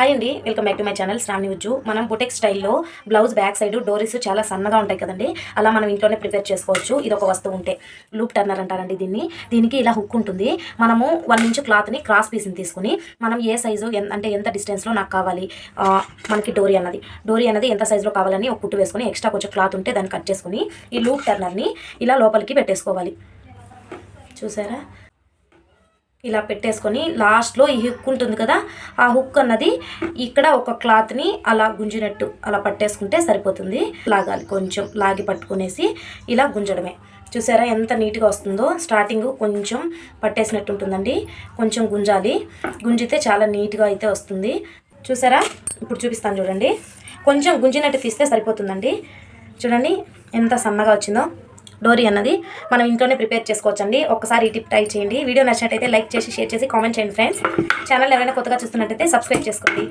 Hi అండి welcome back to my channel Sravani Ujju మనం boutique స్టైల్లో బ్లౌజ్ బ్యాక్ సైడ్ డోరీస్ చాలా సన్నగా ఉంటాయి కదండి. అలా మనం ఇంట్లోనే ప్రిపేర్ చేసుకోవచ్చు. ఇది ఒక వస్తువు ఉంటే. లూప్ టర్నర్ అంటారండి దీన్ని. దీనికి ఇలా హుక్ ఉంటుంది. మనము వన్ ఇంచ్ క్లాత్ని క్రాస్ పీస్ని తీసుకుని మనం ఏ సైజు అంటే ఎంత డిస్టెన్స్లో నాకు కావాలి? మనకి డోరీ అన్నది. డోరీ అన్నది ఎంత సైజులో కావాలని ఒక కుట్టు వేసుకొని ఎక్స్ట్రా కొంచెం క్లాత్ ఉంటే దాన్ని కట్ చేసుకుని ఈ లూప్ టర్నర్ని ఇలా లోపలికి పెట్టేసుకోవాలి. చూసారా? ఇలా పెట్టేసుకొని లాస్ట్లో ఈ హుక్ ఉంటుంది కదా ఆ హుక్ అన్నది ఇక్కడ ఒక క్లాత్ని అలా గుంజినట్టు అలా పట్టేసుకుంటే సరిపోతుంది. లాగాలి కొంచెం లాగి పట్టుకునేసి ఇలా గుంజడమే. చూసారా ఎంత నీట్గా వస్తుందో? స్టార్టింగ్ కొంచెం పట్టేసినట్టు ఉంటుందండి. కొంచెం గుంజాలి. గుంజితే చాలా నీట్గా అయితే వస్తుంది. చూసారా? ఇప్పుడు చూపిస్తాను చూడండి. కొంచెం గుంజినట్టు తీస్తే సరిపోతుందండి. చూడండి ఎంత సన్నగా వచ్చిందో. డోరీ అన్నది మనం ఇంట్లోనే ప్రిపేర్ చేసుకోవచ్చండి. ఒకసారి ఈ టిప్ ట్రై చేయండి. వీడియో నచ్చినట్టయితే లైక్ చేసి షేర్ చేసి కామెంట్ చేయండి ఫ్రెండ్స్. ఛానల్ ఎవరైనా కొత్తగా చూస్తున్నట్టయితే సబ్స్క్రైబ్ చేసుకోండి.